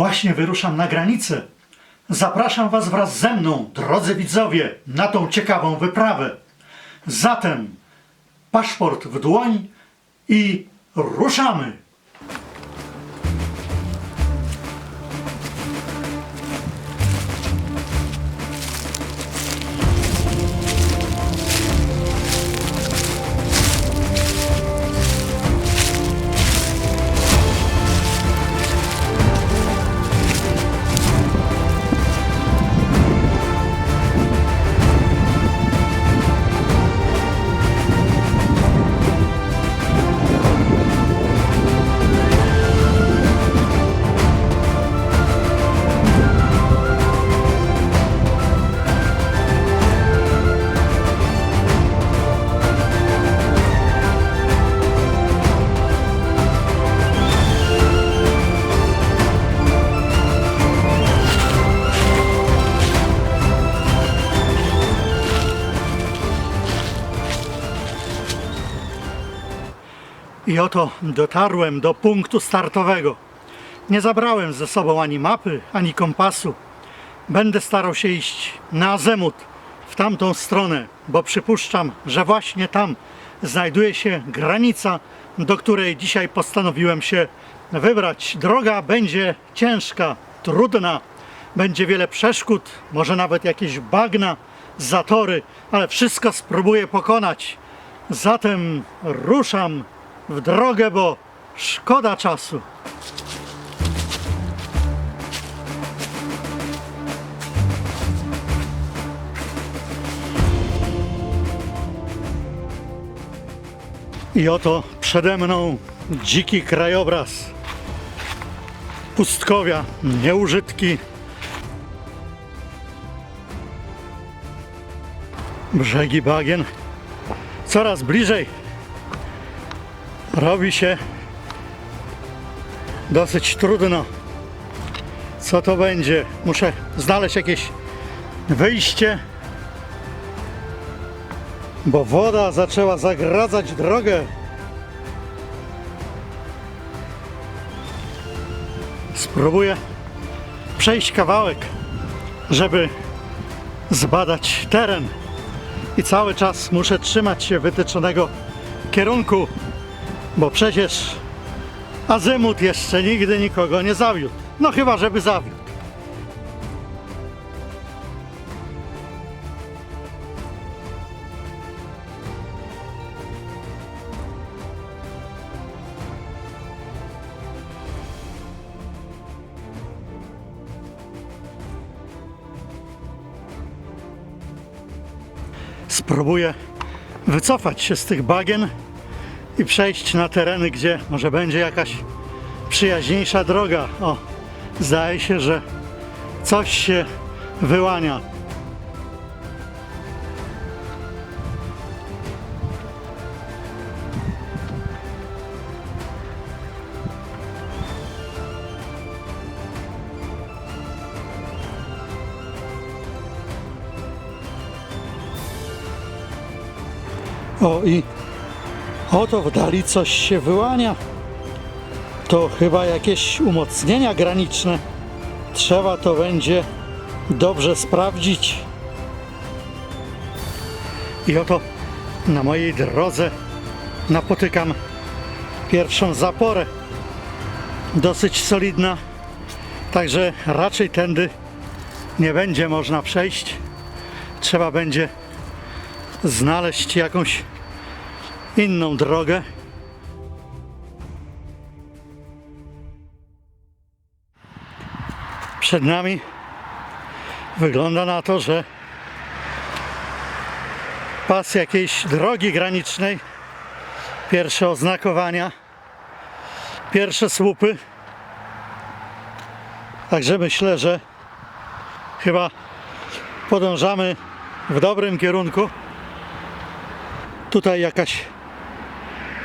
Właśnie wyruszam na granicę. Zapraszam Was wraz ze mną, drodzy widzowie, na tą ciekawą wyprawę. Zatem paszport w dłoń i ruszamy! I oto dotarłem do punktu startowego. Nie zabrałem ze sobą ani mapy, ani kompasu. Będę starał się iść na azymut w tamtą stronę, bo przypuszczam, że właśnie tam znajduje się granica, do której dzisiaj postanowiłem się wybrać. Droga będzie ciężka, trudna, będzie wiele przeszkód, może nawet jakieś bagna, zatory, ale wszystko spróbuję pokonać. Zatem ruszam w drogę, bo szkoda czasu. I oto przede mną dziki krajobraz. Pustkowia, nieużytki. Brzegi bagien. Coraz bliżej robi się dosyć trudno. Co to będzie? Muszę znaleźć jakieś wyjście, bo woda zaczęła zagradzać drogę. Spróbuję przejść kawałek, żeby zbadać teren. I cały czas muszę trzymać się wytyczonego kierunku bo przecież Azymut jeszcze nigdy nikogo nie zawiódł. No chyba, żeby zawiódł. Spróbuję wycofać się z tych bagien i przejść na tereny, gdzie może będzie jakaś przyjaźniejsza droga. O, zdaje się, że coś się wyłania. O i Oto w dali coś się wyłania. To chyba jakieś umocnienia graniczne. Trzeba to będzie dobrze sprawdzić. I oto na mojej drodze napotykam pierwszą zaporę. Dosyć solidna, także raczej tędy nie będzie można przejść. Trzeba będzie znaleźć jakąś inną drogę. Przed nami wygląda na to, że pas jakiejś drogi granicznej, pierwsze oznakowania, pierwsze słupy. Także myślę, że chyba podążamy w dobrym kierunku. Tutaj jakaś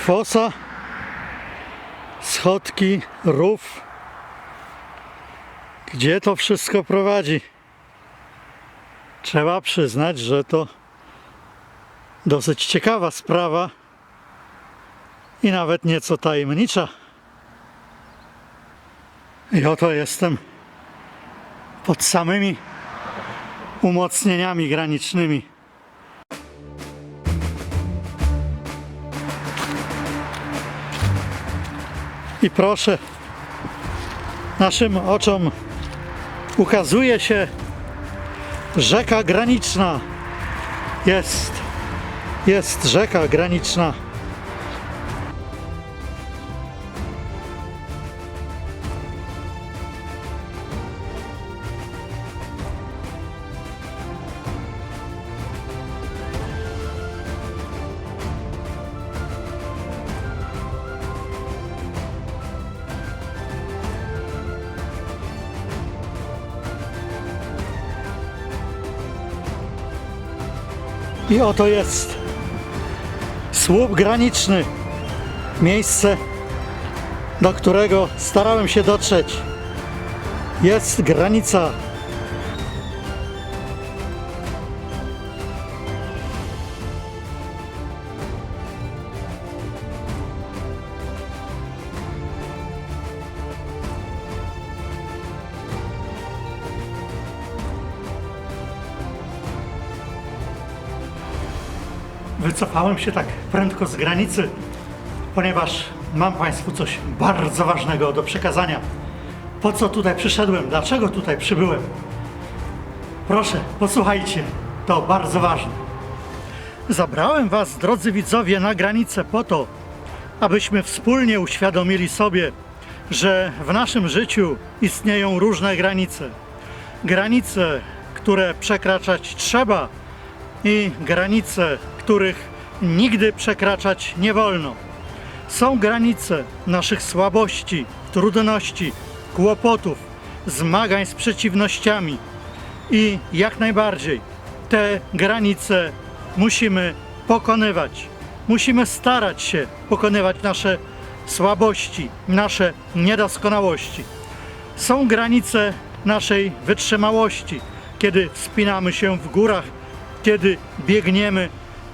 fosa, schodki, rów. Gdzie to wszystko prowadzi? Trzeba przyznać, że to dosyć ciekawa sprawa i nawet nieco tajemnicza. I oto jestem pod samymi umocnieniami granicznymi. I proszę, naszym oczom ukazuje się rzeka graniczna. Jest, jest rzeka graniczna. I oto jest słup graniczny. Miejsce, do którego starałem się dotrzeć. Jest granica. Wycofałem się tak prędko z granicy, ponieważ mam Państwu coś bardzo ważnego do przekazania. Po co tutaj przyszedłem? Dlaczego tutaj przybyłem? Proszę, posłuchajcie, to bardzo ważne. Zabrałem Was, drodzy widzowie, na granicę po to, abyśmy wspólnie uświadomili sobie, że w naszym życiu istnieją różne granice. Granice, które przekraczać trzeba, i granice, których nigdy przekraczać nie wolno. Są granice naszych słabości, trudności, kłopotów, zmagań z przeciwnościami i jak najbardziej te granice musimy pokonywać. Musimy starać się pokonywać nasze słabości, nasze niedoskonałości. Są granice naszej wytrzymałości, kiedy wspinamy się w górach kiedy biegniemy,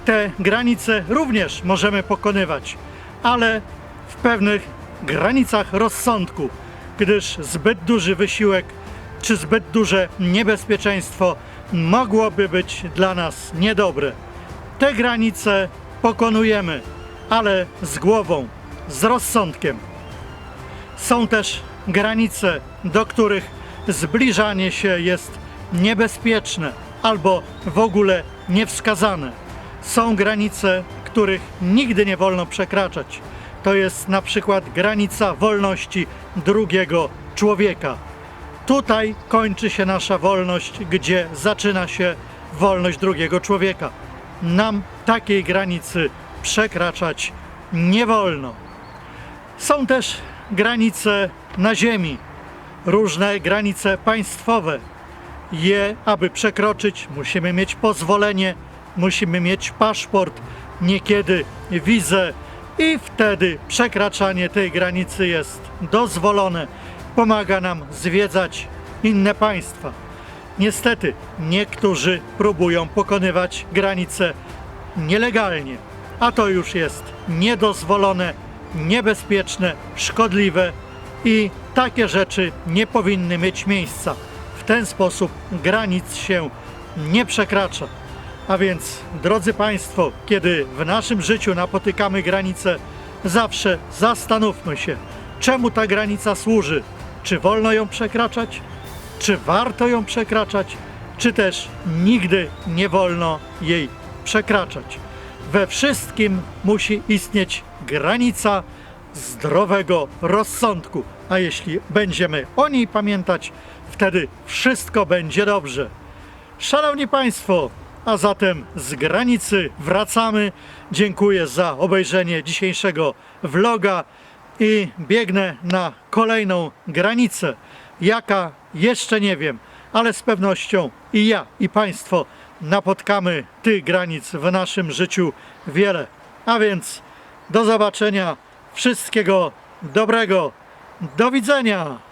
te granice również możemy pokonywać, ale w pewnych granicach rozsądku, gdyż zbyt duży wysiłek czy zbyt duże niebezpieczeństwo mogłoby być dla nas niedobre. Te granice pokonujemy, ale z głową, z rozsądkiem. Są też granice, do których zbliżanie się jest niebezpieczne albo w ogóle niewskazane. Są granice, których nigdy nie wolno przekraczać. To jest na przykład granica wolności drugiego człowieka. Tutaj kończy się nasza wolność, gdzie zaczyna się wolność drugiego człowieka. Nam takiej granicy przekraczać nie wolno. Są też granice na ziemi, różne granice państwowe. Je, aby przekroczyć, musimy mieć pozwolenie, musimy mieć paszport, niekiedy wizę i wtedy przekraczanie tej granicy jest dozwolone. Pomaga nam zwiedzać inne państwa. Niestety, niektórzy próbują pokonywać granice nielegalnie, a to już jest niedozwolone, niebezpieczne, szkodliwe i takie rzeczy nie powinny mieć miejsca. W ten sposób granic się nie przekracza. A więc, drodzy Państwo, kiedy w naszym życiu napotykamy granicę, zawsze zastanówmy się, czemu ta granica służy. Czy wolno ją przekraczać? Czy warto ją przekraczać? Czy też nigdy nie wolno jej przekraczać? We wszystkim musi istnieć granica zdrowego rozsądku. A jeśli będziemy o niej pamiętać, wtedy wszystko będzie dobrze. Szanowni Państwo, a zatem z granicy wracamy. Dziękuję za obejrzenie dzisiejszego vloga i biegnę na kolejną granicę. Jaka jeszcze nie wiem, ale z pewnością i ja, i Państwo napotkamy tych granic w naszym życiu wiele. A więc do zobaczenia, wszystkiego dobrego, do widzenia!